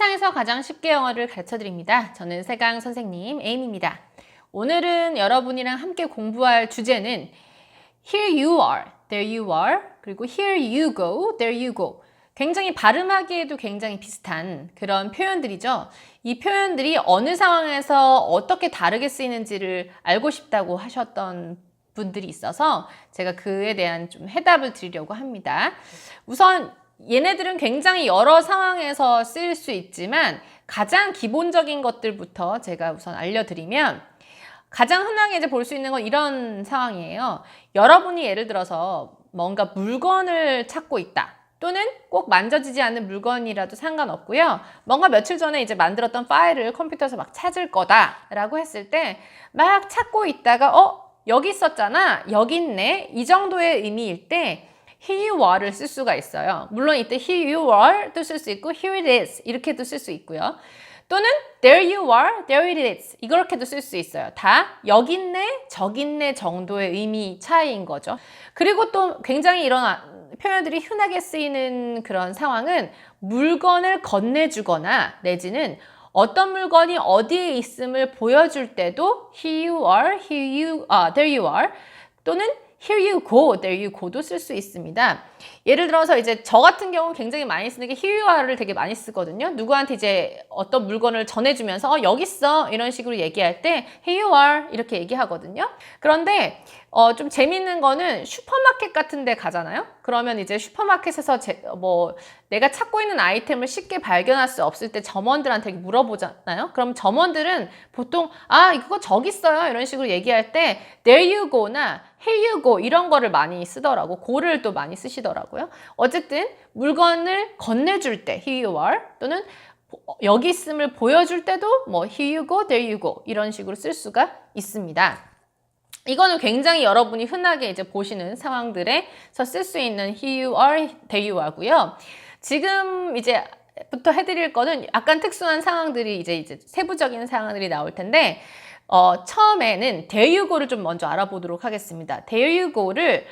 세상에서 가장 쉽게 영어를 가르쳐 드립니다. 저는 세강 선생님 에임입니다. 오늘은 여러분이랑 함께 공부할 주제는 Here you are, there you are, 그리고 Here you go, there you go. 굉장히 발음하기에도 굉장히 비슷한 그런 표현들이죠. 이 표현들이 어느 상황에서 어떻게 다르게 쓰이는지를 알고 싶다고 하셨던 분들이 있어서 제가 그에 대한 좀 해답을 드리려고 합니다. 우선 얘네들은 굉장히 여러 상황에서 쓰일 수 있지만 가장 기본적인 것들부터 제가 우선 알려드리면 가장 흔하게 이제 볼 수 있는 건 이런 상황이에요. 여러분이 예를 들어서 뭔가 물건을 찾고 있다. 또는 꼭 만져지지 않는 물건이라도 상관없고요. 뭔가 며칠 전에 이제 만들었던 파일을 컴퓨터에서 막 찾을 거다라고 했을 때 막 찾고 있다가 어 여기 있었잖아 여기 있네 이 정도의 의미일 때 here you are를 쓸 수가 있어요. 물론 이때 here you are도 쓸 수 있고 here it is 이렇게도 쓸 수 있고요. 또는 there you are, there it is 이렇게도 쓸 수 있어요. 다 여기 있네, 저기 있네 정도의 의미 차이인 거죠. 그리고 또 굉장히 이런 아- 표현들이 흔하게 쓰이는 그런 상황은 물건을 건네주거나 내지는 어떤 물건이 어디에 있음을 보여줄 때도 here you are, here you, 아, there you are 또는 here you go, there you go도 쓸 수 있습니다. 예를 들어서 이제 저 같은 경우 굉장히 많이 쓰는 게 are를 되게 많이 쓰거든요. 누구한테 이제 어떤 물건을 전해주면서 어, 여기 있어 이런 식으로 얘기할 때 here you are 이렇게 얘기하거든요. 그런데 어, 좀 재밌는 거는 슈퍼마켓 같은 데 가잖아요. 그러면 이제 슈퍼마켓에서 제, 뭐 내가 찾고 있는 아이템을 쉽게 발견할 수 없을 때 점원들한테 물어보잖아요. 그럼 점원들은 보통 아 이거 저기 있어요 이런 식으로 얘기할 때 there you go나 here you go 이런 거를 많이 쓰더라고. go를 또 많이 쓰시더라고요. 어쨌든 물건을 건네줄 때 here you are 또는 보- 여기 있음을 보여줄 때도 뭐 here you go, there you go 이런 식으로 쓸 수가 있습니다. 이거는 굉장히 여러분이 흔하게 이제 보시는 상황들에서 쓸 수 있는 here you are, there you are고요. 지금 이제 부터 해드릴 거는 약간 특수한 상황들이 이제 이제 세부적인 상황들이 나올 텐데 어, 처음에는 go를 좀 먼저 알아보도록 하겠습니다. go를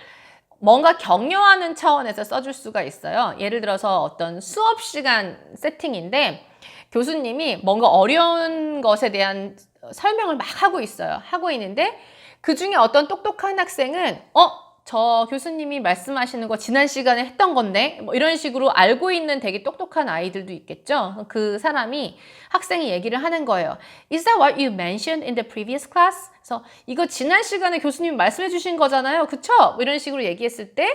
뭔가 격려하는 차원에서 써줄 수가 있어요. 예를 들어서 어떤 수업 시간 세팅인데 교수님이 뭔가 어려운 것에 대한 설명을 막 하고 있어요. 하고 있는데 그 중에 어떤 똑똑한 학생은 어? 저 교수님이 말씀하시는 거 지난 시간에 했던 건데 뭐 이런 식으로 알고 있는 되게 똑똑한 아이들도 있겠죠. 그 사람이 학생이 얘기를 하는 거예요. Is that what you mentioned in the previous class? 그래서 이거 지난 시간에 교수님이 말씀해 주신 거잖아요. 그쵸? 뭐 이런 식으로 얘기했을 때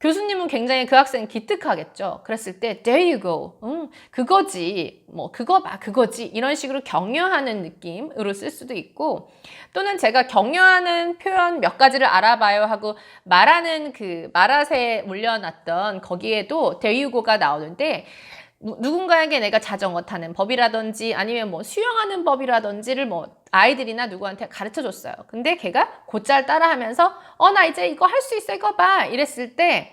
교수님은 굉장히 그 학생 기특하겠죠. 그랬을 때 there you go. 응, 그거지. 뭐 그거 봐. 그거지. 이런 식으로 격려하는 느낌으로 쓸 수도 있고 또는 제가 격려하는 표현 몇 가지를 알아봐요 하고 말하는 그 말아새 올려놨던 거기에도 there you go가 나오는데 누- 누군가에게 내가 자전거 타는 법이라든지 아니면 뭐 수영하는 법이라든지를 뭐 아이들이나 누구한테 가르쳐 줬어요. 근데 걔가 곧잘 따라하면서 어 나 이제 이거 할 수 있어 이거 봐 이랬을 때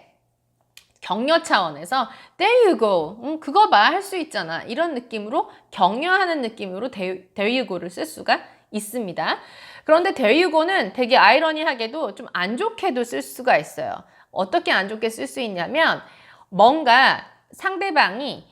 격려 차원에서 there you go 응, 그거 봐 할 수 있잖아 이런 느낌으로 격려하는 느낌으로 there you go를 쓸 수가 있습니다. 그런데 there you go는 되게 아이러니하게도 좀 안 좋게도 쓸 수가 있어요. 어떻게 안 좋게 쓸 수 있냐면 뭔가 상대방이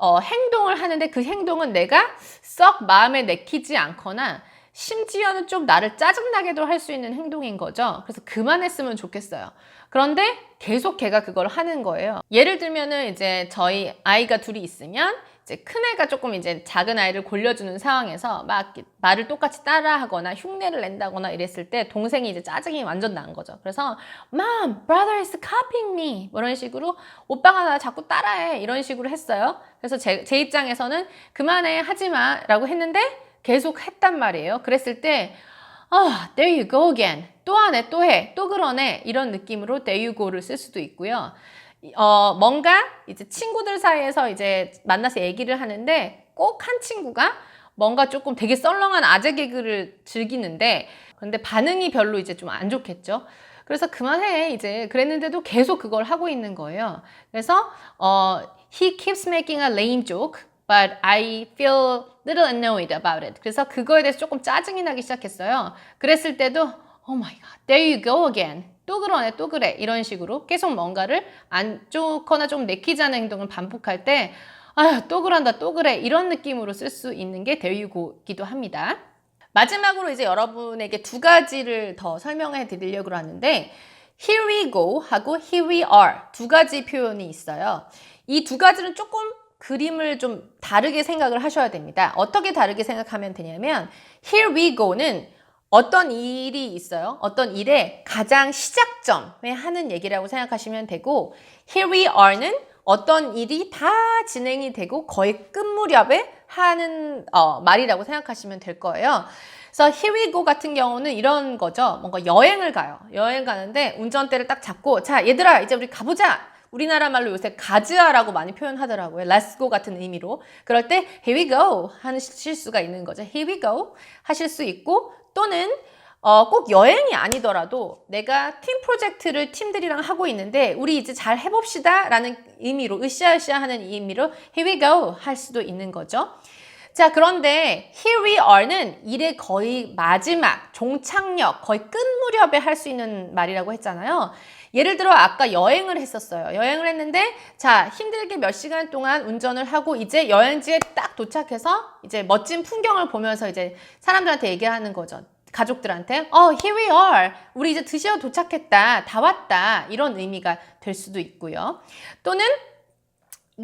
어, 행동을 하는데 그 행동은 내가 썩 마음에 내키지 않거나 심지어는 좀 나를 짜증나게도 할 수 있는 행동인 거죠. 그래서 그만했으면 좋겠어요. 그런데 계속 걔가 그걸 하는 거예요. 예를 들면은 이제 저희 아이가 둘이 있으면 이제 큰 애가 조금 이제 작은 아이를 골려주는 상황에서 막 말을 똑같이 따라하거나 흉내를 낸다거나 이랬을 때 동생이 이제 짜증이 완전 난 거죠. 그래서 Mom, brother is copying me 뭐 이런 식으로 오빠가 나 자꾸 따라해 이런 식으로 했어요. 그래서 제, 제 입장에서는 그만해 하지마 라고 했는데 계속 했단 말이에요. 그랬을 때 아, there you go again. 또 하네, 또 해, 또 그러네. 이런 느낌으로 there you go를 쓸 수도 있고요. 어, 뭔가 이제 친구들 사이에서 이제 만나서 얘기를 하는데 꼭 한 친구가 뭔가 조금 되게 썰렁한 아재 개그를 즐기는데 근데 반응이 별로 이제 좀 안 좋겠죠. 그래서 그만해 이제 그랬는데도 계속 그걸 하고 있는 거예요. 그래서 어, he keeps making a lame joke, but I feel little annoyed about it. 그래서 그거에 대해서 조금 짜증이 나기 시작했어요. 그랬을 때도 oh my god, there you go again. 또 그러네, 또 그래. 이런 식으로 계속 뭔가를 안 좋거나 좀 않은 행동을 반복할 때 아휴, 또 그런다, 또 그래. 이런 느낌으로 쓸 수 있는 게 go이기도 합니다. 마지막으로 이제 여러분에게 두 가지를 더 설명해 드리려고 하는데 here we go 하고 here we are 두 가지 표현이 있어요. 이 두 가지는 조금 그림을 좀 다르게 생각을 하셔야 됩니다. 어떻게 다르게 생각하면 되냐면 here we go는 어떤 일이 있어요. 어떤 일의 가장 시작점에 하는 얘기라고 생각하시면 되고 here we are는 어떤 일이 다 진행이 되고 거의 끝 무렵에 하는 어, 말이라고 생각하시면 될 거예요. 그래서 here we go 같은 경우는 이런 거죠. 뭔가 여행을 가요. 여행 가는데 운전대를 딱 잡고 자 얘들아 이제 우리 가보자. 우리나라 말로 요새 가즈아라고 많이 표현하더라고요. Let's go 같은 의미로. 그럴 때 here we go 하실 수가 있는 거죠. here we go 하실 수 있고 또는 어, 꼭 여행이 아니더라도 내가 팀 프로젝트를 팀들이랑 하고 있는데 우리 이제 잘 해봅시다 라는 의미로 으쌰으쌰 하는 의미로 here we go 할 수도 있는 거죠. 자, 그런데 here we are는 일의 거의 마지막, 종착역, 거의 끝 무렵에 할 수 있는 말이라고 했잖아요. 예를 들어 아까 여행을 했었어요. 여행을 했는데 자, 힘들게 몇 시간 동안 운전을 하고 이제 여행지에 딱 도착해서 이제 멋진 풍경을 보면서 이제 사람들한테 얘기하는 거죠. 가족들한테 어 here we are. 우리 이제 드디어 도착했다. 다 왔다. 이런 의미가 될 수도 있고요. 또는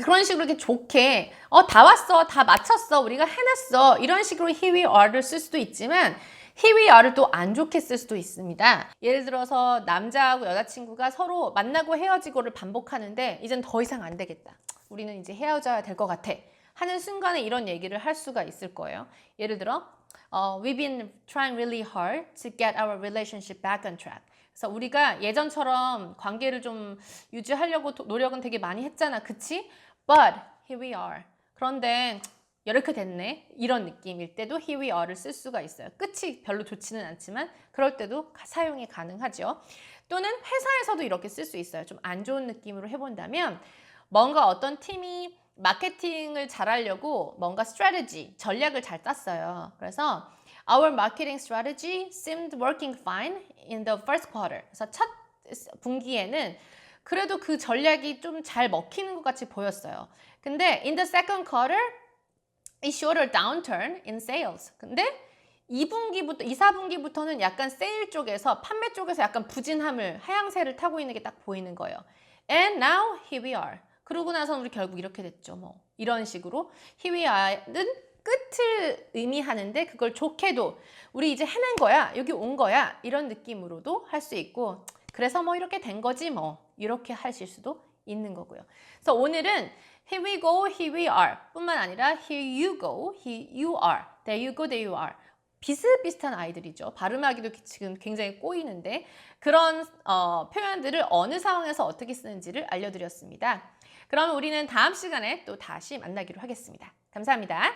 그런 식으로 이렇게 좋게 어 다 왔어. 다 마쳤어. 우리가 해냈어. 이런 식으로 here we are를 쓸 수도 있지만 are를 또안 좋게 쓸 수도 있습니다 예를 들어서 남자하고 여자친구가 서로 만나고 헤어지고를 반복하는데 이젠 더 이상 안 되겠다 우리는 이제 헤어져야 될 것 같아 하는 순간에 이런 얘기를 할 수가 있을 거예요 예를 들어 어, we've been trying really hard to get our relationship back on track. 그래서 우리가 예전처럼 관계를 좀 유지하려고 도- 노력은 되게 많이 했잖아. 그치? But here we are. 그런데 이렇게 됐네. 이런 느낌일 때도 here we are를 쓸 수가 있어요. 끝이 별로 좋지는 않지만 그럴 때도 가- 사용이 가능하죠. 또는 회사에서도 이렇게 쓸 수 있어요. 좀 안 좋은 느낌으로 해본다면 뭔가 어떤 팀이 마케팅을 잘하려고 뭔가 strategy, 전략을 잘 짰어요. 그래서 our marketing strategy seemed working fine in the first quarter. 그래서 첫 분기에는 그래도 그 전략이 좀 잘 먹히는 것 같이 보였어요. 근데 in the second quarter, it showed a downturn in sales. 근데 2분기부터, 2, 4분기부터는 약간 세일 쪽에서, 판매 쪽에서 약간 부진함을, 하향세를 타고 있는 게 딱 보이는 거예요. And now here we are. 그러고 나서 우리 결국 이렇게 됐죠. 뭐 이런 식으로 here we are는 끝을 의미하는데 그걸 좋게도 우리 이제 해낸 거야. 여기 온 거야. 이런 느낌으로도 할 수 있고 그래서 뭐 이렇게 된 거지 뭐 이렇게 하실 수도 있는 거고요. 그래서 오늘은 here we go, here we are 뿐만 아니라 here you go, here you are, there you go, there you are 비슷비슷한 아이들이죠. 발음하기도 지금 굉장히 꼬이는데 그런 어, 표현들을 어느 상황에서 어떻게 쓰는지를 알려드렸습니다. 그럼 우리는 다음 시간에 또 다시 만나기로 하겠습니다. 감사합니다.